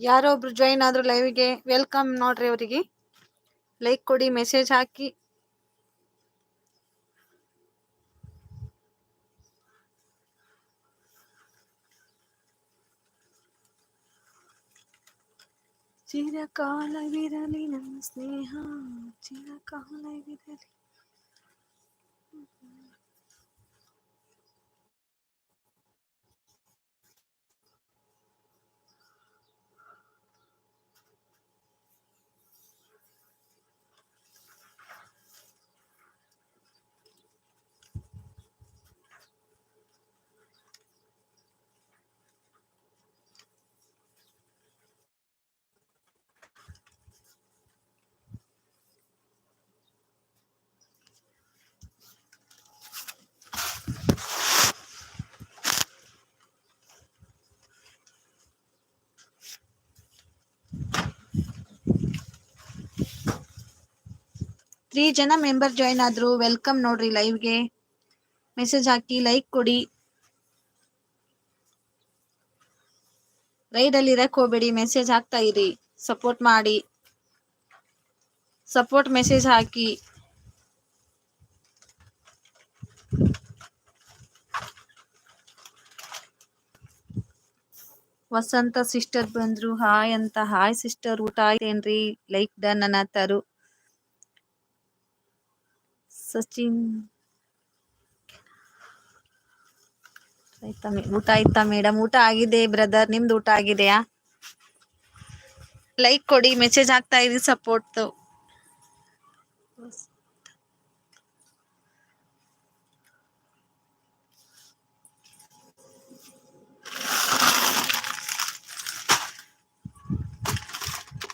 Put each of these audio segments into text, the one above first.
ಯಾರೊಬ್ರು join ಆದ್ರು ಲೈವ್ಗೆ welcome ನೋಡ್ರಿ ಅವರಿಗೆ. ಲೈಕ್ ಕೊಡಿ ಮೆಸೇಜ್ ಹಾಕಿ. ಚಿರಕಾಲವಿರಲಿ ನನ್ನ ಸ್ನೇಹ, ಚಿರಕಾಲವಿರಲಿ. ತ್ರೀ ಜನ ಮೆಂಬರ್ ಜಾಯ್ನ್ ಆದ್ರು ವೆಲ್ಕಮ್ ನೋಡ್ರಿ ಲೈವ್ಗೆ. ಮೆಸೇಜ್ ಹಾಕಿ, ಲೈಕ್ ಕೊಡಿ. ರೈಡ್ ಅಲ್ಲಿ ಇರಕ್ ಹೋಗ್ಬೇಡಿ, ಮೆಸೇಜ್ ಹಾಕ್ತಾ ಇರಿ, ಸಪೋರ್ಟ್ ಮಾಡಿ. ಸಪೋರ್ಟ್ ಮೆಸೇಜ್ ಹಾಕಿ. ವಸಂತ ಸಿಸ್ಟರ್ ಬಂದ್ರು, ಹಾಯ್ ಅಂತ, ಹಾಯ್ ಸಿಸ್ಟರ್, ಊಟ ಆಯ್ತೇನ್ರಿ? ಲೈಕ್ ಡನ್ ಅನ್ನತ್ತಾರು ಸಚಿನ್ ಆಯ್ತಾ ಊಟ ಆಯ್ತಾ ಮೇಡಮ್? ಊಟ ಆಗಿದೆ ಬ್ರದರ್ ನಿಮ್ದು ಊಟ ಆಗಿದೆಯಾ? ಲೈಕ್ ಕೊಡಿ ಮೆಸೇಜ್ ಹಾಕ್ತಾ ಇರಿ ಸಪೋರ್ಟ್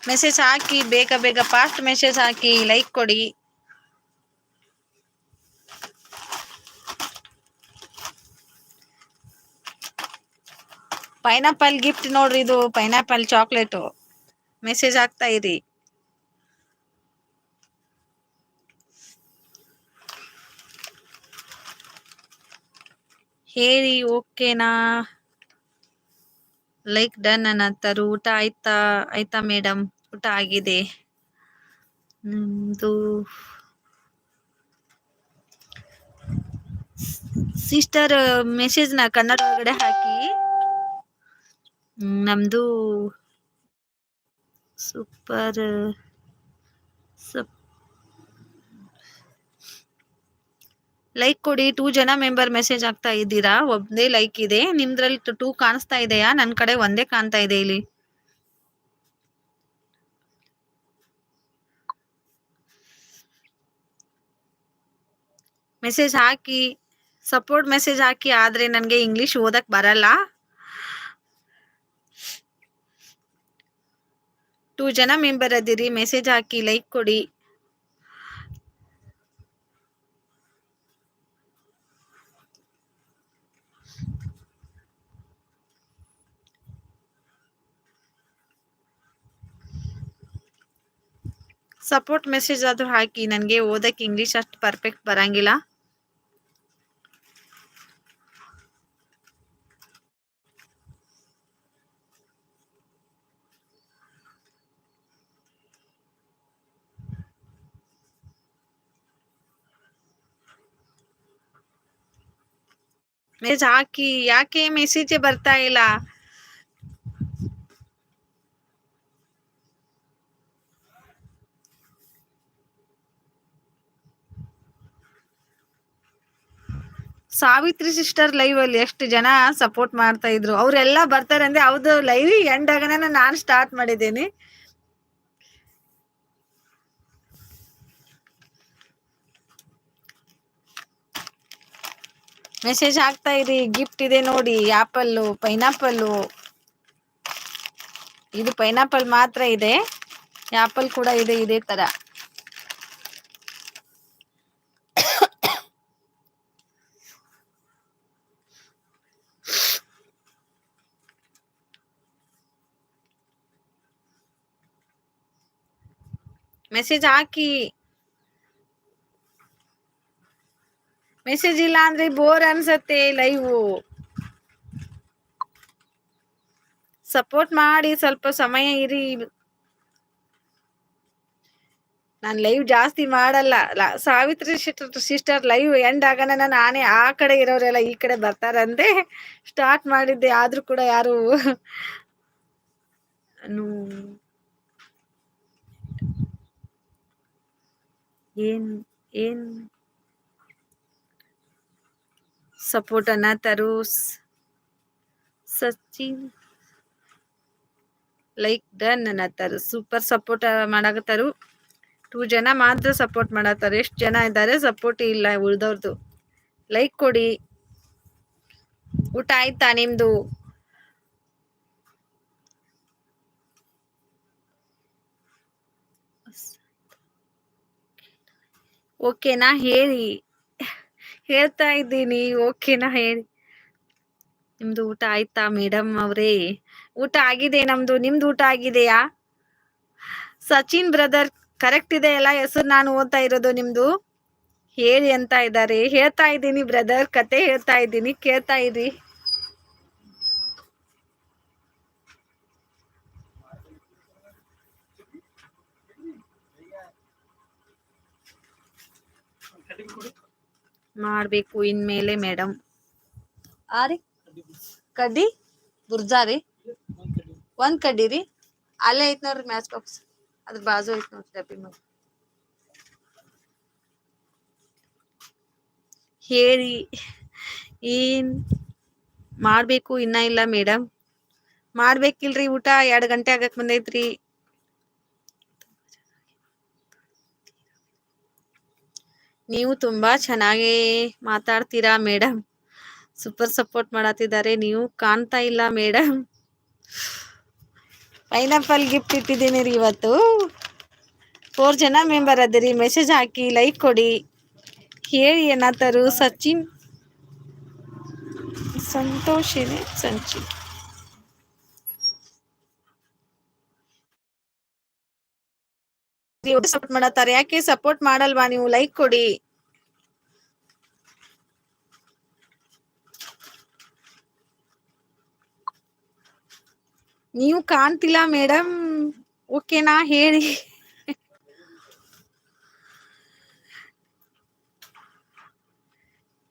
ಮೆಸೇಜ್ ಹಾಕಿ, ಬೇಗ ಬೇಗ ಫಾಸ್ಟ್ ಮೆಸೇಜ್ ಹಾಕಿ ಲೈಕ್ ಕೊಡಿ. ಪೈನಾಪಲ್ ಗಿಫ್ಟ್ ನೋಡ್ರಿ ಇದು ಪೈನಾಪಲ್ ಚಾಕ್ಲೇಟು. ಮೆಸೇಜ್ ಆಗ್ತಾ ಇರಿ ಹೇಳಿ ಓಕೆನಾ ಲೈಕ್ ಡನ್ ಅನ್ನತ್ತಾರು ಊಟ ಆಯ್ತಾ? ಆಯ್ತಾ ಮೇಡಮ್ ಊಟ ಆಗಿದೆ. ನಮ್ದು ಸಿಸ್ಟರ್ ಮೆಸೇಜ್ನ ಕನ್ನಡ ಒಳಗಡೆ ಹಾಕಿ. ಹ್ಮ್, ನಮ್ದು ಸೂಪರ್ ಸಪ್ ಲೈಕ್ ಕೊಡಿ ಟೂ ಜನ ಮೆಂಬರ್ ಮೆಸೇಜ್ ಆಗ್ತಾ ಇದ್ದೀರಾ? ಒಂದೇ ಲೈಕ್ ಇದೆ. ನಿಮ್ದ್ರಲ್ಲಿ ಟೂ ಕಾಣಿಸ್ತಾ ಇದೆಯಾ? ನನ್ನ ಕಡೆ ಒಂದೇ ಕಾಣ್ತಾ ಇದೆ ಇಲ್ಲಿ. ಮೆಸೇಜ್ ಹಾಕಿ ಸಪೋರ್ಟ್ ಮೆಸೇಜ್ ಹಾಕಿ ಆದ್ರೆ ನನಗೆ ಇಂಗ್ಲಿಷ್ ಓದಕ್ ಬರಲ್ಲ. ಟೂ ಜನ ಮೆಂಬರ್ ಅದಿರಿ ಮೆಸೇಜ್ ಹಾಕಿ ಲೈಕ್ ಕೊಡಿ ಸಪೋರ್ಟ್ ಮೆಸೇಜ್ ಆದ್ರೂ ಹಾಕಿ ನನಗೆ ಓದಕ್ಕೆ ಇಂಗ್ಲಿಷ್ ಅಷ್ಟು ಪರ್ಫೆಕ್ಟ್ ಬರಂಗಿಲ್ಲ ಮೆಸೇಜ್ ಹಾಕಿ, ಯಾಕೆ ಮೆಸೇಜ್ ಬರ್ತಾ ಇಲ್ಲ? ಸಾವಿತ್ರಿ ಸಿಸ್ಟರ್ ಲೈವ್ ಅಲ್ಲಿ ಎಷ್ಟು ಜನ ಸಪೋರ್ಟ್ ಮಾಡ್ತಾ ಇದ್ರು. ಅವರೆಲ್ಲ ಬರ್ತಾರೆ ಅಂದ್ರೆ ಅವ್ರದ್ದು ಲೈವ್ ಎಂಡ್ ಆಗನೆ ನಾನು ಸ್ಟಾರ್ಟ್ ಮಾಡಿದ್ದೀನಿ. ಮೆಸೇಜ್ ಹಾಕ್ತಾ ಇರಿ ಗಿಫ್ಟ್ ಇದೆ ನೋಡಿ ಆಪಲ್ಲು ಪೈನಾಪಲ್ಲು ಇದು ಪೈನಾಪಲ್ ಮಾತ್ರ ಇದೆ. ಆಪಲ್ ಕೂಡ ಇದೆ, ಇದೇ ತರ. ಮೆಸೇಜ್ ಹಾಕಿ. ಮೆಸೇಜ್ ಇಲ್ಲ ಅಂದ್ರೆ ಬೋರ್ ಅನ್ಸತ್ತೆ ಲೈವ್ ಸಪೋರ್ಟ್ ಮಾಡಿ ಸ್ವಲ್ಪ ಸಮಯ ಇರಿ. ನಾನು ಲೈವ್ ಜಾಸ್ತಿ ಮಾಡಲ್ಲ. ಸಾವಿತ್ರಿ ಸಿಸ್ಟರ್ ಲೈವ್ ಎಂಡ್ ಆಗನ ನಾನು ಆ ಕಡೆ ಇರೋರೆಲ್ಲ ಈ ಕಡೆ ಬರ್ತಾರಂದೆ ಸ್ಟಾರ್ಟ್ ಮಾಡಿದ್ದೆ, ಆದ್ರೂ ಕೂಡ ಯಾರು ಏನ್ ಏನ್? ಸಪೋರ್ಟ್ ಅನ್ನ ತರು ಸಚಿನ್ ಲೈಕ್ ಡನ್ ಅನ್ನತ್ತಾರು ಸೂಪರ್ ಸಪೋರ್ಟ್ ಮಾಡಾಕತ್ತಾರು. ಟೂ ಜನ ಮಾತ್ರ ಸಪೋರ್ಟ್ ಮಾಡತ್ತಾರ ಎಷ್ಟು ಜನ ಇದ್ದಾರೆ ಸಪೋರ್ಟ್ ಇಲ್ಲ ಉಳ್ದವ್ರದ್ದು ಲೈಕ್ ಕೊಡಿ. ಊಟ ಆಯ್ತಾ ನಿಮ್ದು? ಓಕೆನಾ ಹೇಳಿ. ಹೇಳ್ತಾ ಇದ್ದೀನಿ. ಓಕೆನಾ ಹೇಳಿ. ನಿಮ್ದು ಊಟ ಆಯ್ತಾ ಮೇಡಮ್ ಅವರೇ? ಊಟ ಆಗಿದೆ ನಮ್ದು. ನಿಮ್ದು ಊಟ ಆಗಿದೆಯಾ? ಸಚಿನ್ ಬ್ರದರ್ ಕರೆಕ್ಟ್ ಇದೆ ಅಲ್ಲ ಹೆಸರು ನಾನು ಓದ್ತಾ ಇರೋದು ನಿಮ್ದು? ಹೇಳಿ ಅಂತ ಇದ್ದಾರೆ. ಹೇಳ್ತಾ ಇದ್ದೀನಿ ಬ್ರದರ್ ಕತೆ ಹೇಳ್ತಾ ಇದ್ದೀನಿ. ಕೇಳ್ತಾ ಇರಿ. ಮಾಡ್ಬೇಕು ಇನ್ಮೇಲೆ ಮೇಡಮ್. ಆ ರೀ? ಕಡ್ಡಿ? ಬುರ್ಜಾ ರೀ? ಒಂದ್ ಕಡ್ಡಿ ರೀ? ಅಲ್ಲೇ ಐತ್ ನೋಡ್ರಿ ಮ್ಯಾಚ್ ಬಾಕ್ಸ್. ಅದ್ರ ಬಾಜು ಐತ್ ನೋಡ್ರಿ ಡಬ್ಬಿ ಮಗ ಹೇಳಿ ಏನ್ ಮಾಡ್ಬೇಕು ಇನ್ನ ಇಲ್ಲ ಮೇಡಮ್? ಮಾಡ್ಬೇಕಿಲ್ರಿ ಊಟ ಎರಡ್ ಗಂಟೆ ಆಗಕ್ ಬಂದೈತ್ರಿ. ನೀವು ತುಂಬಾ ಚೆನ್ನಾಗಿ ಮಾತಾಡ್ತೀರಾ ಮೇಡಮ್ ಸೂಪರ್ ಸಪೋರ್ಟ್ ಮಾಡತ್ತಿದ್ದಾರೆ. ನೀವು ಕಾಣ್ತಾ ಇಲ್ಲ ಮೇಡಮ್ ಪೈನಾಪಲ್ ಗಿಫ್ಟ್ ಇಟ್ಟಿದ್ದೀನಿ ರೀ ಇವತ್ತು. ಫೋರ್ ಜನ ಮೆಂಬರ್ ಅದಿರಿ ಮೆಸೇಜ್ ಹಾಕಿ, ಲೈಕ್ ಕೊಡಿ. ಹೇಳಿ ಏನಾದರೂ, ಸಚಿನ್. ಸಂತೋಷಿನೇ ಸಂಚಿ ಸಪೋರ್ಟ್ ಮಾಡತ್ತಾರೆ? ಯಾಕೆ ಸಪೋರ್ಟ್ ಮಾಡಲ್ವಾ? ನೀವು ಲೈಕ್ ಕೊಡಿ. ನೀವು ಕಾಣ್ತಿಲ್ಲ ಮೇಡಮ್ ಓಕೆನಾ ಹೇಳಿ.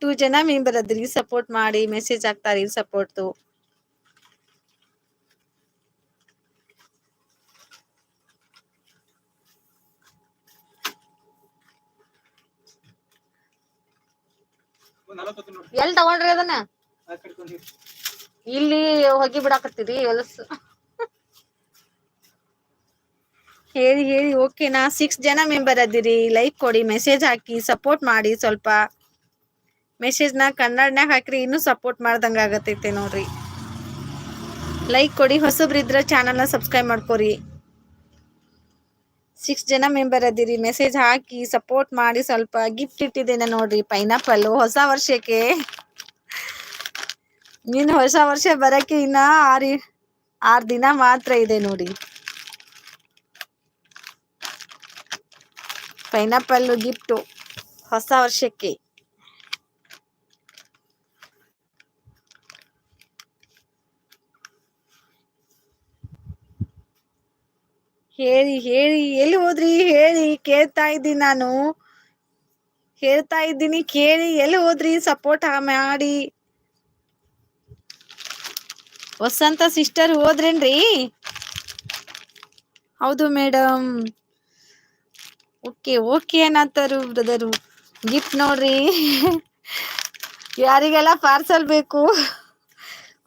ಟೂ ಜನ ಮೆಂಬರ್ ಅದ್ರಿ ಸಪೋರ್ಟ್ ಮಾಡಿ ಮೆಸೇಜ್ ಹಾಕ್ತಾರಿ ಸಪೋರ್ಟ್ ತಗೊಂಡ್ರಿ ಅದನ್ನ? ಇಲ್ಲಿ ಹೋಗಿ ಬಿಡಾಕತ್ತೀರಿ ಹೊಲಸು. ಹೇಳಿ ಹೇಳಿ ಓಕೆನಾ ಸಿಕ್ಸ್ ಜನ ಮೆಂಬರ್ ಅದಿರಿ. ಲೈಕ್ ಕೊಡಿ ಮೆಸೇಜ್ ಹಾಕಿ ಸಪೋರ್ಟ್ ಮಾಡಿ ಸ್ವಲ್ಪ. ಮೆಸೇಜ್ನ ಕನ್ನಡನ್ಯಾಗ ಹಾಕ್ರಿ, ಇನ್ನೂ ಸಪೋರ್ಟ್ ಮಾಡ್ದಂಗ ಆಗತೈತೆ ನೋಡ್ರಿ. ಲೈಕ್ ಕೊಡಿ ಹೊಸಬ್ರಿದ್ರ ಚಾನಲ್ನ ಸಬ್ಸ್ಕ್ರೈಬ್ ಮಾಡ್ಕೊರಿ. ಸಿಕ್ಸ್ ಜನ ಮೆಂಬರ್ ಅದಿರಿ. ಮೆಸೇಜ್ ಹಾಕಿ ಸಪೋರ್ಟ್ ಮಾಡಿ ಸ್ವಲ್ಪ ಗಿಫ್ಟ್ ಇಟ್ಟಿದ್ದೇನೆ ನೋಡ್ರಿ. ಪೈನಾಪಲ್ ಹೊಸ ವರ್ಷಕ್ಕೆ. ಇನ್ನು ಹೊಸ ವರ್ಷ ಬರಕ್ಕೆ ಇನ್ನ ಆರಿ, ಆರ್ ದಿನ ಮಾತ್ರ ಇದೆ ನೋಡಿ. ಪೈನಾಪಲ್ ಗಿಫ್ಟ್ ಹೊಸ ವರ್ಷಕ್ಕೆ. ಹೇಳಿ ಹೇಳಿ, ಎಲ್ಲಿ ಹೋದ್ರಿ? ಹೇಳಿ, ಕೇಳ್ತಾ ಇದ್ದೀನಿ ನಾನು. ಹೇಳ್ತಾ ಇದ್ದೀನಿ, ಕೇಳಿ, ಎಲ್ಲಿ ಹೋದ್ರಿ? ಸಪೋರ್ಟ್ ಮಾಡಿ. ವಸಂತ ಸಿಸ್ಟರ್ ಹೋದ್ರೇನ್ರಿ? ಹೌದು ಮೇಡಮ್ ಓಕೆ ಓಕೆ ಏನಂತಾರು ಬ್ರದರು ಗಿಫ್ಟ್ ನೋಡ್ರಿ. ಯಾರಿಗೆಲ್ಲ ಪಾರ್ಸಲ್ ಬೇಕು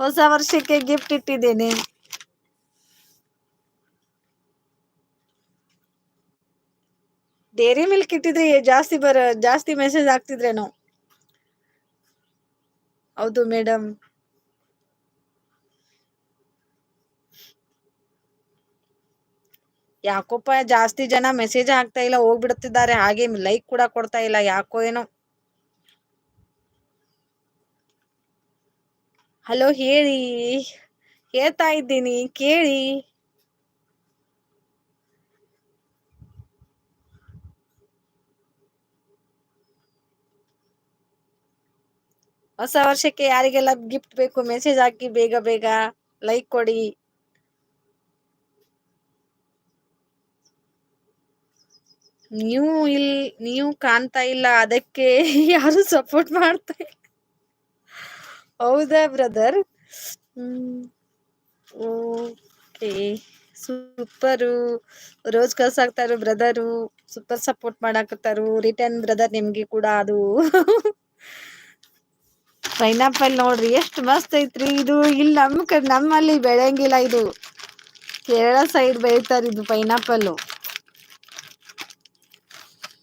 ಹೊಸ ವರ್ಷಕ್ಕೆ ಗಿಫ್ಟ್ ಇಟ್ಟಿದ್ದೇನೆ. ಡೇರಿ ಮಿಲ್ಕ್ ಇಟ್ಟಿದ್ರೆ ಜಾಸ್ತಿ ಬರ ಜಾಸ್ತಿ ಮೆಸೇಜ್ ಆಗ್ತಿದ್ರೇನೋ ಹೌದು ಮೇಡಮ್ ಯಾಕೋಪ್ಪ ಜಾಸ್ತಿ ಜನ ಮೆಸೇಜ್ ಹಾಕ್ತಾ ಇಲ್ಲ, ಹೋಗ್ಬಿಡುತ್ತಿದ್ದಾರೆ. ಹಾಗೆ ಲೈಕ್ ಕೂಡ ಕೊಡ್ತಾ ಇಲ್ಲ, ಯಾಕೋ ಏನೋ. ಹಲೋ ಹೇಳಿ. ಹೇಳ್ತಾ ಇದ್ದೀನಿ, ಕೇಳಿ. ಹೊಸ ವರ್ಷಕ್ಕೆ ಯಾರಿಗೆಲ್ಲ ಗಿಫ್ಟ್ ಬೇಕು ಮೆಸೇಜ್ ಹಾಕಿ ಬೇಗ ಬೇಗ ಲೈಕ್ ಕೊಡಿ. ನೀವು ಇಲ್, ನೀವು ಕಾಣ್ತಾ ಇಲ್ಲ, ಅದಕ್ಕೆ ಯಾರು ಸಪೋರ್ಟ್ ಮಾಡ್ತಾ ಇಲ್ಲ. ಹೌದಾ ಬ್ರದರ್ ಓಕೆ ಸೂಪರು ರೋಜ್ ಕಳ್ಸಾಕ್ತಾರು ಬ್ರದರು ಸೂಪರ್ ಸಪೋರ್ಟ್ ಮಾಡಾಕತ್ತಾರು ರಿಟರ್ನ್ ಬ್ರದರ್ ನಿಮ್ಗೆ ಕೂಡ ಅದು. ಪೈನಾಪಲ್ ನೋಡ್ರಿ, ಎಷ್ಟು ಮಸ್ತ್ ಐತ್ರಿ ಇದು. ಇಲ್ಲಿ ನಮ್ಮ ನಮ್ಮಲ್ಲಿ ಬೆಳೆಯಂಗಿಲ್ಲ ಇದು. ಕೇರಳ ಸೈಡ್ ಬೆಳಿತಾರ ಇದು ಪೈನಾಪಲ್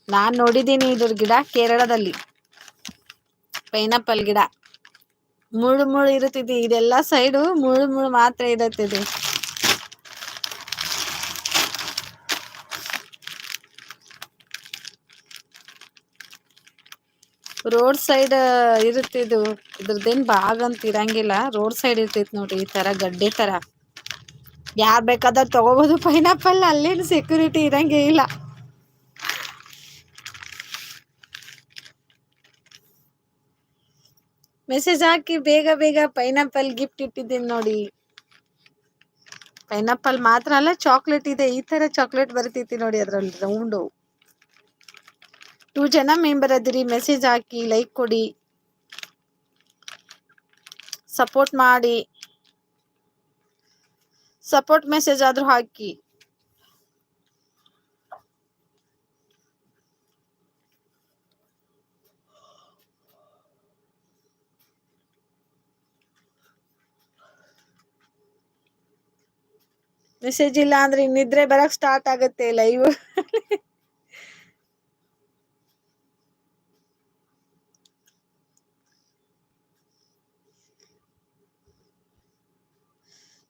ನಾನ್ ನೋಡಿದ್ದೀನಿ ಇದ್ರ ಗಿಡ ಕೇರಳದಲ್ಲಿ. ಪೈನಾಪಲ್ ಗಿಡ. ಮುಳ್ಳು ಮುಳ್ಳು ಇರುತ್ತಿದೆ. ಇದೆಲ್ಲ ಸೈಡು ಮುಳ್ಳು ಮುಳ್ಳು ಮಾತ್ರ ಇರುತ್ತಿದೆ. Road side ಇರುತ್ತಿದ್ದು. ಇದು ಇದ್ರದ್ದೇನ್ ಬಾಗ್ ಅಂತ ಇರಂಗಿಲ್ಲ. ರೋಡ್ ಸೈಡ್ ಇರ್ತೈತಿ ನೋಡ್ರಿ. ಈ ತರ ಗಡ್ಡೆ ತರ. ಯಾರ್ ಬೇಕಾದ್ರೆ ತಗೋಬಹುದು ಪೈನಾಪಲ್ ಅಲ್ಲೇನು ಸೆಕ್ಯೂರಿಟಿ ಇರಂಗೇ ಇಲ್ಲ. ಮೆಸೇಜ್ ಹಾಕಿ ಬೇಗ ಬೇಗ ಪೈನಾಪಲ್ ಗಿಫ್ಟ್ ಇಟ್ಟಿದ್ದೀನಿ ನೋಡಿ. ಪೈನಾಪಲ್ ಮಾತ್ರ ಅಲ್ಲ ಚಾಕ್ಲೇಟ್ ಇದೆ. ಈ ತರ ಚಾಕ್ಲೇಟ್ ಬರ್ತೈತಿ ನೋಡಿ ಅದ್ರಲ್ಲಿ ರೌಂಡು ಟೂ ಜನ ಮೆಂಬರ್ ಅದಿರಿ ಮೆಸೇಜ್ ಹಾಕಿ ಲೈಕ್ ಕೊಡಿ. ಸಪೋರ್ಟ್ ಮಾಡಿ. ಸಪೋರ್ಟ್ ಮೆಸೇಜ್ ಆದ್ರೂ ಹಾಕಿ. ಮೆಸೇಜ್ ಇಲ್ಲ ಅಂದ್ರೆ ನಿದ್ರೆ ಬರಕ್ ಸ್ಟಾರ್ಟ್ ಆಗುತ್ತೆ ಲೈವ್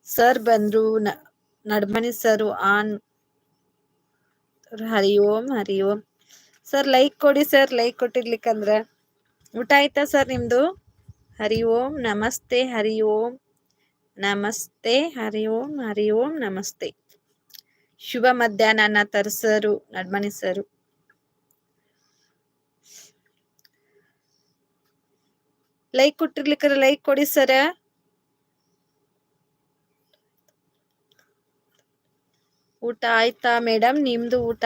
ಸರ್ ಬಂದ್ರು ನಡ್ಮನಿ sir on, Hari Om Hari Om. Sir like ಕೊಡಿ ಸರ್ ಲೈಕ್ ಕೊಟ್ಟಿರ್ಲಿಕ್ಕಂದ್ರೆ. ಊಟ ಆಯ್ತಾ ಸರ್ ನಿಮ್ದು? ಹರಿ ಓಂ, ನಮಸ್ತೆ, ಹರಿ ಓಂ. ನಮಸ್ತೆ, ಹರಿ ಓಂ ಹರಿ ಓಂ, ನಮಸ್ತೆ. ಶುಭ ಮಧ್ಯಾಹ್ನ ತರಿಸರು ನಡ್ಮನಿಸರು ಲೈಕ್ ಕೊಟ್ಟಿರ್ಲಿಕ್ಕರ ಲೈಕ್ ಕೊಡಿ ಸರ ಊಟ ಆಯ್ತಾ ಮೇಡಮ್ ನಿಮ್ದು ಊಟ?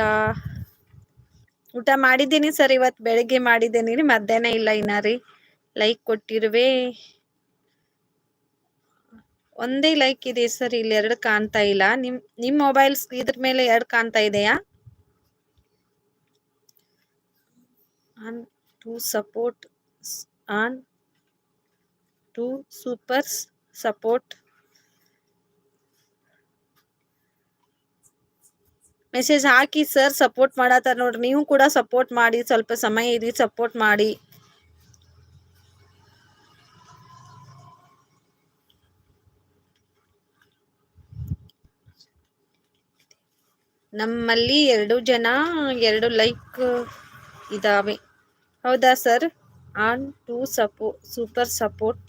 ಊಟ ಮಾಡಿದ್ದೀನಿ ಸರ್ ಇವತ್ತು ಬೆಳಿಗ್ಗೆ ಮಾಡಿದ್ದೀನಿ. ಮಧ್ಯಾಹ್ನ ಇಲ್ಲ ಇನ್ನ ರೀ. ಲೈಕ್ ಕೊಟ್ಟಿರುವೆ. ಒಂದೇ ಲೈಕ್ ಇದೆ ಸರ್, ಇಲ್ಲಿ ಎರಡು ಕಾಣ್ತಾ ಇಲ್ಲ. ನಿಮ್ ನಿಮ್ ಮೊಬೈಲ್ಸ್ ಇದ್ರ ಮೇಲೆ ಎರಡು ಕಾಣ್ತಾ ಇದೆಯಾ? On to support on to super support message hockey sir support ಮಾಡತ್ತಾರ ನೋಡ್ರಿ. ನೀವು ಕೂಡ ಸಪೋರ್ಟ್ ಮಾಡಿ, ಸ್ವಲ್ಪ ಸಮಯ ಇರಿ ಸಪೋರ್ಟ್ ಮಾಡಿ. ನಮ್ಮಲ್ಲಿ ಎರಡು ಜನ, ಎರಡು ಲೈಕ್ ಇದಾವೆ. ಹೌದಾ ಸರ್ ಆನ್ ಟು ಸಪೋ ಸೂಪರ್ ಸಪೋರ್ಟ್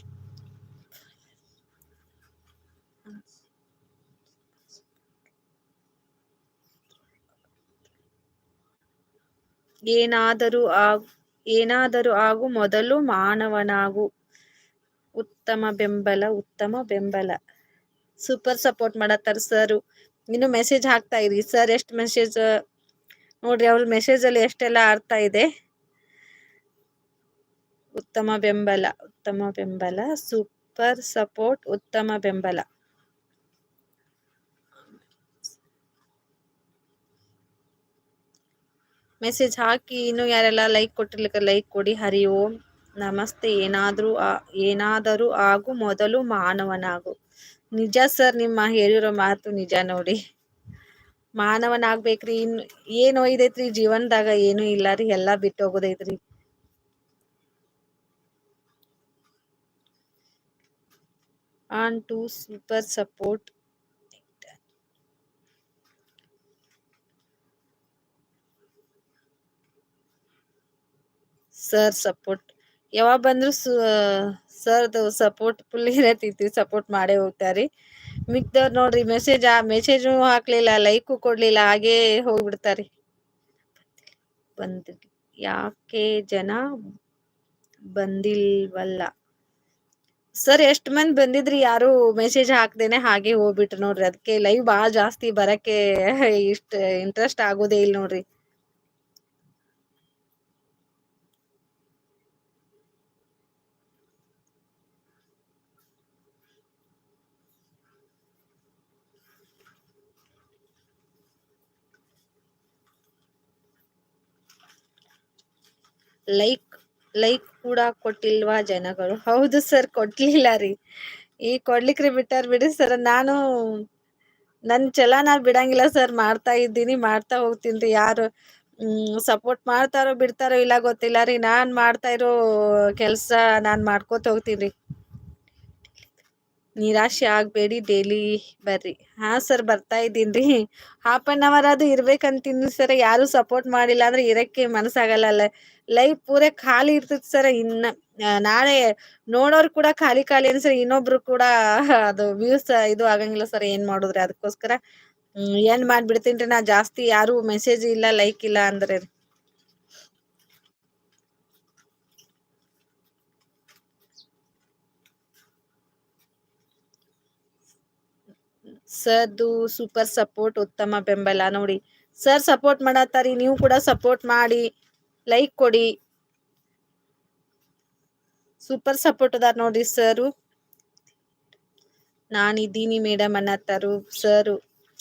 ಏನಾದರೂ ಆಗು ಏನಾದರೂ ಆಗು ಮೊದಲು ಮಾನವನಾಗು. ಉತ್ತಮ ಬೆಂಬಲ ಉತ್ತಮ ಬೆಂಬಲ. ಸೂಪರ್ ಸಪೋರ್ಟ್ ಮಾಡತ್ತಾರ ಸರ್ ಇನ್ನು ಮೆಸೇಜ್ ಹಾಕ್ತಾ ಇದ್ರಿ ಸರ್ ಎಷ್ಟು ಮೆಸೇಜ್ ನೋಡ್ರಿ ಅವ್ರ ಮೆಸೇಜ್ ಅಲ್ಲಿ ಎಷ್ಟೆಲ್ಲ ಅರ್ಥ ಇದೆ. ಉತ್ತಮ ಬೆಂಬಲ ಉತ್ತಮ ಬೆಂಬಲ ಸೂಪರ್ ಸಪೋರ್ಟ್ ಉತ್ತಮ ಬೆಂಬಲ. ಮೆಸೇಜ್ ಹಾಕಿ ಇನ್ನು ಯಾರೆಲ್ಲ ಲೈಕ್ ಕೊಟ್ಟಿರ್ಲಿಕ್ಕೆ ಲೈಕ್ ಕೊಡಿ. ಹರಿ ಓಂ. ನಮಸ್ತೆ. ಏನಾದರೂ ಏನಾದರೂ ಆಗು ಮೊದಲು ಮಾನವನಾಗು. ನಿಜ ಸರ್, ನಿಮ್ಮ ಹೇಳಿರೋ ಮಾತು ನಿಜ ನೋಡಿ. ಮಾನವನಾಗ್ಬೇಕ್ರಿ, ಇನ್ ಏನೋ ಇದೈತ್ರಿ ಜೀವನದಾಗ ಏನು ಇಲ್ಲ ರೀ, ಎಲ್ಲಾ ಬಿಟ್ಟು ಹೋಗೋದೈತ್ರಿ. On to super support. Sir, support ಯಾವಾಗ ಬಂದ್ರು ಸರ್ದು ಸಪೋರ್ಟ್ ಫುಲ್ ಇರತೈತಿ ಸಪೋರ್ಟ್ ಮಾಡೇ ಹೋಗ್ತಾರಿ. ಮಿಕ್ದವ್ರು ನೋಡ್ರಿ ಮೆಸೇಜ್ ಆ ಮೆಸೇಜು ಹಾಕ್ಲಿಲ್ಲ ಲೈಕು ಕೊಡ್ಲಿಲ್ಲ, ಹಾಗೇ ಹೋಗ್ಬಿಡ್ತಾರೆ. ಬಂದ್, ಯಾಕೆ ಜನ ಬಂದಿಲ್ವಲ್ಲ. ಸರ್ ಎಷ್ಟ್ ಮಂದಿ ಬಂದಿದ್ರಿ, ಯಾರು ಮೆಸೇಜ್ ಹಾಕ್ದೇನೆ ಹಾಗೆ ಹೋಗ್ಬಿಟ್ರು ನೋಡ್ರಿ. ಅದಕ್ಕೆ ಲೈವ್ ಭಾಳ ಜಾಸ್ತಿ ಬರಕ್ಕೆ ಇಷ್ಟ ಇಂಟ್ರೆಸ್ಟ್ ಆಗೋದೇ ಇಲ್ಲ ನೋಡ್ರಿ. ಲೈಕ್ ಲೈಕ್ ಕೂಡ ಕೊಟ್ಟಿಲ್ವಾ ಜನಗಳು? ಹೌದು ಸರ್ ಕೊಟ್ಲಿಲ್ಲ ರೀ. ಈ ಕೊಡ್ಲಿಕ್ರಿ ಬಿಟ್ಟಾರ ಬಿಡಿ ಸರ್ ನಾನು, ನನ್ ಚಲ ನಾ ಬಿಡಂಗಿಲ್ಲ ಸರ್ ಮಾಡ್ತಾ ಇದ್ದೀನಿ, ಮಾಡ್ತಾ ಹೋಗ್ತೀನಿ ರೀ. ಯಾರು ಸಪೋರ್ಟ್ ಮಾಡ್ತಾರೋ ಬಿಡ್ತಾರೋ ಇಲ್ಲ ಗೊತ್ತಿಲ್ಲ ರೀ. ನಾನ್ ಮಾಡ್ತಾ ಇರೋ ಕೆಲಸ ನಾನ್ ಮಾಡ್ಕೋತ ಹೋಗ್ತೀನಿ ರೀ. ನಿರಾಶೆ ಆಗಬೇಡಿ ಡೈಲಿ ಬರ್ರಿ. ಹಾ ಸರ್ ಬರ್ತಾ ಇದ್ದೀನ್ರಿ. ಹಾಫ್ ಅನ್ ಅವರ್ ಅದು ಇರ್ಬೇಕಂತೀನಿ ಸರ್ ಯಾರು ಸಪೋರ್ಟ್ ಮಾಡಿಲ್ಲ ಅಂದ್ರೆ ಇರಕ್ಕೆ ಮನಸ್ಸಾಗಲ್ಲ ಲೈಫ್ ಪೂರ ಖಾಲಿ ಇರ್ತೈತಿ ಸರ್ ಇನ್ನ ನಾಳೆ ನೋಡೋರು ಕೂಡ ಖಾಲಿ ಖಾಲಿ ಅನ್ಸರಿ ಇನ್ನೊಬ್ರು ಕೂಡ ಅದು ವ್ಯೂಸ್ ಇದು ಆಗಂಗಿಲ್ಲ ಸರ್ ಏನ್ ಮಾಡುದ್ರಿ? ಅದಕ್ಕೋಸ್ಕರ ಏನ್ ಮಾಡ್ಬಿಡ್ತೀನಿ ನಾ ಜಾಸ್ತಿ ಯಾರು ಮೆಸೇಜ್ ಇಲ್ಲ ಲೈಕ್ ಇಲ್ಲ ಅಂದ್ರೆ ಸರ್ದು ಸೂಪರ್ ಸಪೋರ್ಟ್ ಉತ್ತಮ ಬೆಂಬಲ ನೋಡಿ. ಸರ್ ಸಪೋರ್ಟ್ ಮಾಡತ್ತಾರಿ, ನೀವು ಕೂಡ ಸಪೋರ್ಟ್ ಮಾಡಿ ಲೈಕ್ ಕೊಡಿ. ಸೂಪರ್ ಸಪೋರ್ಟ್ ಅದಾರ ನೋಡ್ರಿ ಸರು. ನಾನಿದ್ದೀನಿ ಮೇಡಮ್ ಅನ್ನತ್ತಾರು ಸರ್.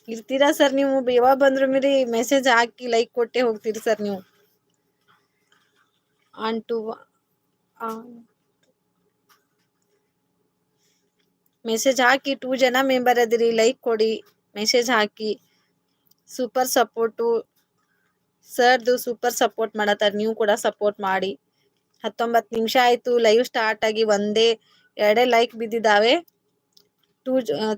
ಇರ್ತೀರಾ ಸರ್ ನೀವು? ಯಾವಾಗ ಬಂದ್ರು ಮೀರಿ ಮೆಸೇಜ್ ಹಾಕಿ ಲೈಕ್ ಕೊಟ್ಟೆ ಹೋಗ್ತೀರಿ ಸರ್ ನೀವು. ಅಂಟು ಮೆಸೇಜ್ ಹಾಕಿ ಟೂ ಜನ ಮೆಂಬರ್ ಅದಿರಿ ಲೈಕ್ ಕೊಡಿ ಮೆಸೇಜ್ ಹಾಕಿ. ಸೂಪರ್ ಸಪೋರ್ಟು ಸರ್ದು ಸೂಪರ್ ಸಪೋರ್ಟ್ ಮಾಡತ್ತಾರ, ನೀವು ಕೂಡ ಸಪೋರ್ಟ್ ಮಾಡಿ. ಹತ್ತೊಂಬತ್ತು ನಿಮಿಷ ಆಯಿತು ಲೈವ್ ಸ್ಟಾರ್ಟ್ ಆಗಿ ಒಂದೇ, ಎರಡೇ ಲೈಕ್ ಬಿದ್ದಿದ್ದಾವೆ ಟೂ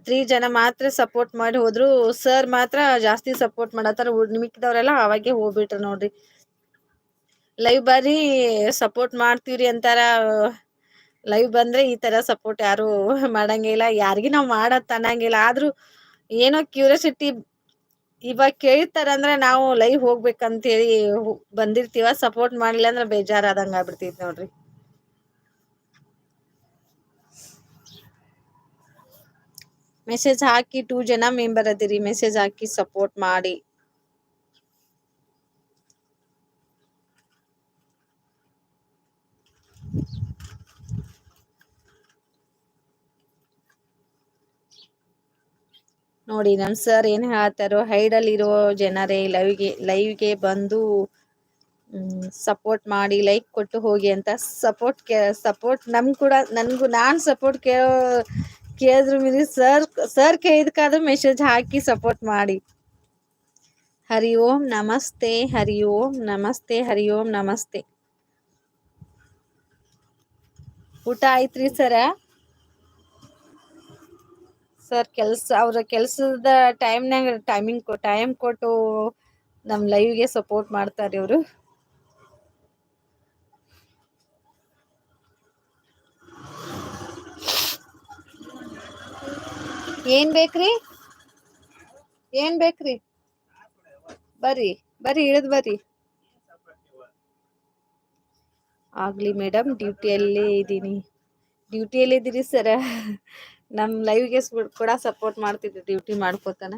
ತ್ರೀ ಜನ ಮಾತ್ರ ಸಪೋರ್ಟ್ ಮಾಡಿ ಹೋದ್ರು. ಸರ್ ಮಾತ್ರ ಜಾಸ್ತಿ ಸಪೋರ್ಟ್ ಮಾಡತ್ತಾರ ನಿಮಿಕ್ಕಿದವರೆಲ್ಲ ಮಿಕ್ಕಿದವ್ರೆಲ್ಲ ಅವಾಗೆ ಹೋಗ್ಬಿಟ್ರು ನೋಡ್ರಿ. ಲೈವ್ ಬರ್ರಿ ಸಪೋರ್ಟ್ ಮಾಡ್ತೀವ್ರಿ ಅಂತಾರ ಲೈವ್ ಬಂದ್ರೆ ಈ ತರ ಸಪೋರ್ಟ್ ಯಾರು ಮಾಡಂಗಿಲ್ಲ. ಯಾರಿಗಿ ನಾವ್ ಮಾಡತ್ ಅನ್ನಂಗಿಲ್ಲ ಆದ್ರೂ ಏನೋ ಕ್ಯೂರಿಯಾಸಿಟಿ ಇವಾಗ ಕೇಳ್ತಾರ ಅಂದ್ರೆ ನಾವು ಲೈವ್ ಹೋಗ್ಬೇಕಂತ ಹೇಳಿ ಬಂದಿರ್ತೀವ. ಸಪೋರ್ಟ್ ಮಾಡಲಿಲ್ಲ ಅಂದ್ರೆ ಬೇಜಾರಾದಂಗ ಆಗ್ಬಿಡ್ತೈತಿ ನೋಡ್ರಿ. ಮೆಸೇಜ್ ಹಾಕಿ ಟೂ ಜನ ಮೆಂಬರ್ ಅದಿರಿ. ಮೆಸೇಜ್ ಹಾಕಿ ಸಪೋರ್ಟ್ ಮಾಡಿ. ನೋಡಿ, ನಮ್ ಸರ್ ಏನ್ ಹೇಳ್ತಾರೋ ಹೈಡಲ್ಲಿರೋ ಜನರೇ ಲೈವ್ಗೆ ಲೈವ್ಗೆ ಬಂದು ಸಪೋರ್ಟ್ ಮಾಡಿ ಲೈಕ್ ಕೊಟ್ಟು ಹೋಗಿ ಅಂತ ಸಪೋರ್ಟ್ ಸಪೋರ್ಟ್ ನಮ್ ಕೂಡ, ನನಗೂ ನಾನು ಸಪೋರ್ಟ್ ಕೇಳೋ, ಕೇಳಿದ್ರು ಮೀರಿ ಸರ್ ಸರ್ ಕೇಳಿದಕ್ಕಾದ್ರೂ ಮೆಸೇಜ್ ಹಾಕಿ ಸಪೋರ್ಟ್ ಮಾಡಿ. ಹರಿ ಓಂ ನಮಸ್ತೆ, ಹರಿ ಓಂ ನಮಸ್ತೆ, ಹರಿ ಓಂ ನಮಸ್ತೆ. ಊಟ ಆಯ್ತ್ರಿ ಸರ ಸರ್ ಕೆಲಸ, ಅವ್ರ ಕೆಲ್ಸದ ಟೈಮ್ನಾಗ ಟೈಮಿಂಗ್ ಟೈಮ್ ಕೊಟ್ಟು ನಮ್ಮ ಲೈವ್ಗೆ ಸಪೋರ್ಟ್ ಮಾಡ್ತಾರೆ ಇವರು. ಏನ್ ಬೇಕ್ರಿ? ಏನ್ ಬೇಕ್ರಿ? ಬರ್ರಿ ಬರ್ರಿ, ಇಳಿದ್ ಬರ್ರಿ. ಆಗ್ಲಿ ಮೇಡಮ್ ಡ್ಯೂಟಿಯಲ್ಲಿ ಇದ್ದೀನಿ ಡ್ಯೂಟಿಯಲ್ಲಿ ಇದ್ದೀರಿ ಸರ ನಮ್ ಲೈವ್ಗೆ ಕೂಡ ಸಪೋರ್ಟ್ ಮಾಡ್ತಿದ್ದೆ ಡ್ಯೂಟಿ ಮಾಡ್ಕೋತಾನ.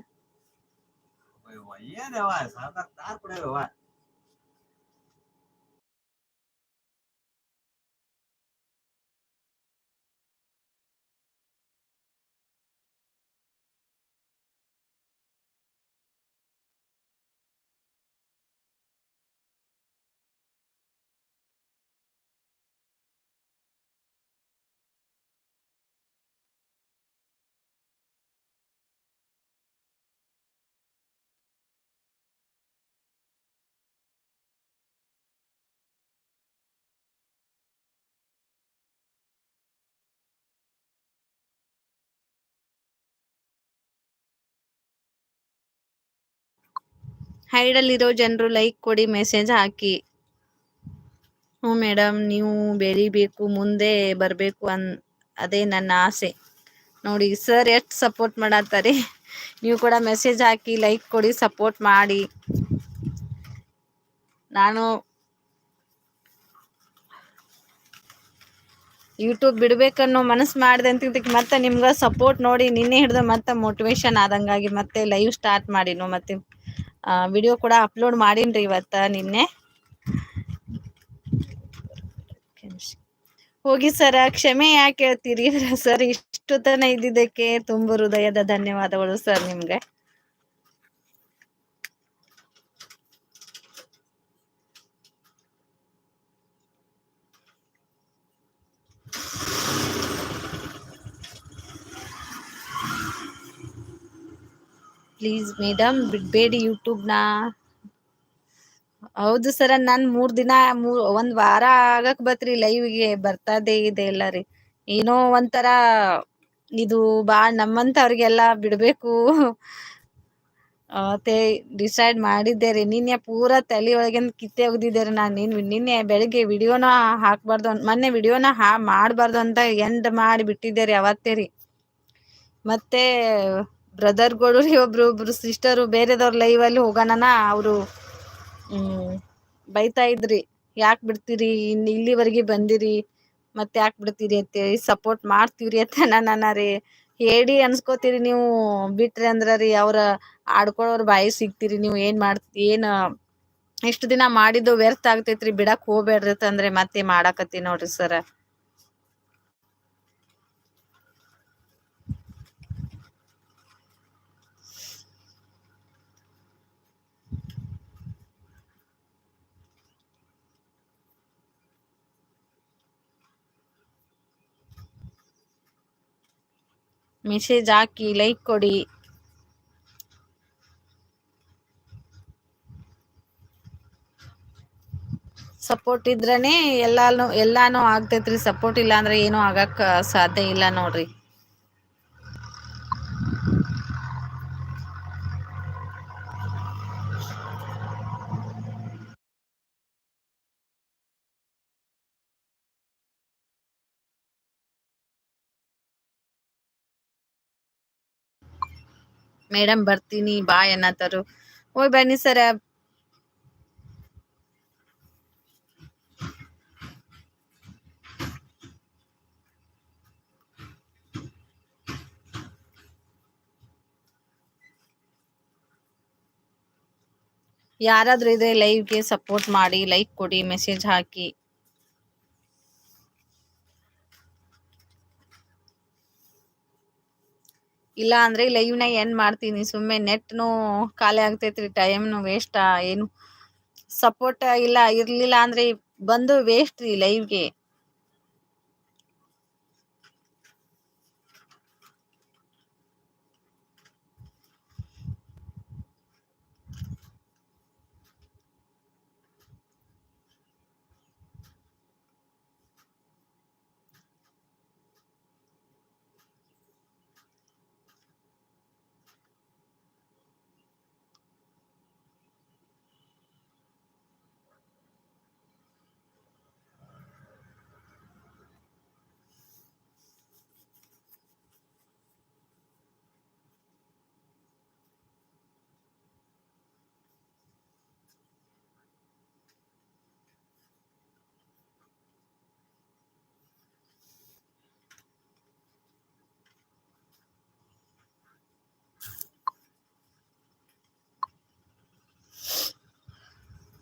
ಹೈಡಲ್ಲಿರೋ ಜನರು ಲೈಕ್ ಕೊಡಿ ಮೆಸೇಜ್ ಹಾಕಿ. ಹ್ಞೂ ಮೇಡಮ್ ನೀವು ಬೆಳಿಬೇಕು, ಮುಂದೆ ಬರಬೇಕು ಅನ್, ಅದೇ ನನ್ನ ಆಸೆ. ನೋಡಿ ಸರ್ ಎಷ್ಟು ಸಪೋರ್ಟ್ ಮಾಡತ್ತಾರೆ. ನೀವು ಕೂಡ ಮೆಸೇಜ್ ಹಾಕಿ ಲೈಕ್ ಕೊಡಿ ಸಪೋರ್ಟ್ ಮಾಡಿ. ನಾನು ಯೂಟ್ಯೂಬ್ ಬಿಡ್ಬೇಕನ್ನೋ ಮನಸ್ಸು ಮಾಡಿದೆ ಅಂತ ಮತ್ತೆ ನಿಮ್ಗೆ ಸಪೋರ್ಟ್ ನೋಡಿ, ನಿನ್ನೆ ಹಿಡ್ದು ಮತ್ತೆ ಮೋಟಿವೇಶನ್ ಆದಂಗಾಗಿ ಮತ್ತೆ ಲೈವ್ ಸ್ಟಾರ್ಟ್ ಮಾಡಿನೋ ಮತ್ತೆ. ವಿಡಿಯೋ ಕೂಡ ಅಪ್ಲೋಡ್ ಮಾಡೀನಿ ಇವತ್ತ ನಿನ್ನೆ. ಹೋಗಿ ಸರ, ಕ್ಷಮೆ ಯಾಕೆ ಹೇಳ್ತೀರಿ? ಸರ್, ಇಷ್ಟು ತನ ಇದ್ದಿದ್ದಕ್ಕೆ ತುಂಬ ಹೃದಯದ ಧನ್ಯವಾದಗಳು ಸರ್ ನಿಮ್ಗೆ. ಪ್ಲೀಸ್ ಮೇಡಮ್ ಬಿಡಬೇಡಿ ಯೂಟ್ಯೂಬ್ನ ಹೌದು ಸರ ನಾನು ಮೂರ್ ದಿನ, ಮೂರ್, ಒಂದ್ ವಾರ ಆಗಕ್ ಬತ್ರಿ ಲೈವ್ಗೆ ಬರ್ತದೇ ಇದೆ ಎಲ್ಲ ರೀ ಏನೋ ಒಂಥರ ಇದು ಬಾ, ನಮ್ಮಂತವ್ರಿಗೆಲ್ಲ ಬಿಡ್ಬೇಕು. ಮತ್ತೆ ಡಿಸೈಡ್ ಮಾಡಿದ್ದೆ ರೀ ನಿನ್ನೆ ಪೂರ ತಲೆ ಒಳಗಿಂದ ಕಿತ್ತೆ ಒಗ್ದಿದ್ದೆ ರೀ ನಾನು ನಿನ್ ನಿನ್ನೆ ಬೆಳಿಗ್ಗೆ ವಿಡಿಯೋನ ಹಾಕ್ಬಾರ್ದು ಮೊನ್ನೆ ವಿಡಿಯೋನ ಹಾ, ಮಾಡಬಾರ್ದು ಅಂತ ಎಂಡ್ ಮಾಡಿ ಬಿಟ್ಟಿದ್ದೆ ರೀ ಅವತ್ತೇ ರೀ. ಮತ್ತೆ ಬ್ರದರ್ಗಳು ಒಬ್ರು ಒಬ್ರು ಸಿಸ್ಟರು, ಬೇರೆದವ್ರ ಲೈವಲ್ಲಿ ಹೋಗೋಣ ಅವರು ಬೈತಾ ಇದ್ರಿ. ಯಾಕೆ ಬಿಡ್ತೀರಿ? ಇನ್ ಇಲ್ಲಿವರೆಗೆ ಬಂದಿರಿ. ಮತ್ತೆ ಯಾಕೆ ಬಿಡ್ತೀರಿ ಅಂತೇಳಿ ಸಪೋರ್ಟ್ ಮಾಡ್ತೀವ್ರಿ ಅಂತ ನನ್ನ ರೀ ಹೇಳಿ ಅನ್ಸ್ಕೋತೀರಿ ನೀವು. ಬಿಟ್ರಿ ಅಂದ್ರ ರೀ ಅವ್ರ ಆಡ್ಕೊಳ್ಳೋರ್ ಬಾಯಿ ಸಿಗ್ತೀರಿ ನೀವು. ಏನ್ ಮಾಡ್ ಏನ್ ಎಷ್ಟು ದಿನ ಮಾಡಿದ್ದು ವ್ಯರ್ಥ ಆಗ್ತೈತ್ರಿ. ಬಿಡಕ್ ಹೋಗ್ಬೇಡ್ರಿ ಅಂತಂದ್ರೆ ಮತ್ತೆ ಮಾಡಾಕತ್ತಿ ನೋಡ್ರಿ ಸರ. ಮೆಸೇಜ್ ಹಾಕಿ ಲೈಕ್ ಕೊಡಿ. ಸಪೋರ್ಟ್ ಇದ್ರನೇ ಎಲ್ಲಾನು ಎಲ್ಲಾನು ಆಗ್ತೈತ್ರಿ. ಸಪೋರ್ಟ್ ಇಲ್ಲ ಅಂದ್ರೆ ಏನು ಆಗಕ್ ಸಾಧ್ಯ ಇಲ್ಲ ನೋಡ್ರಿ. ಮೇಡಮ್ ಬರ್ತೀನಿ, ಬಾಯ್ ಅನ್ನತಾರು ಹೋಯ್ ಬನ್ನಿ ಸರ. ಯಾರಾದ್ರೂ ಇದ್ರೆ ಲೈವ್ಗೆ ಸಪೋರ್ಟ್ ಮಾಡಿ ಲೈಕ್ ಕೊಡಿ ಮೆಸೇಜ್ ಹಾಕಿ. ಇಲ್ಲ ಅಂದ್ರೆ ಲೈವ್ನ ಏನ್ ಮಾಡ್ತೀನಿ ಸುಮ್ಮನೆ ನೆಟ್ನು ಖಾಲಿ ಆಗ್ತೈತ್ರಿ ಟೈಮ್ನು ವೇಸ್ಟ್ ಏನು ಸಪೋರ್ಟ್ ಇಲ್ಲ, ಇರ್ಲಿಲ್ಲ ಅಂದ್ರೆ ಬಂದು ವೇಸ್ಟ್ ರೀ ಲೈವ್ಗೆ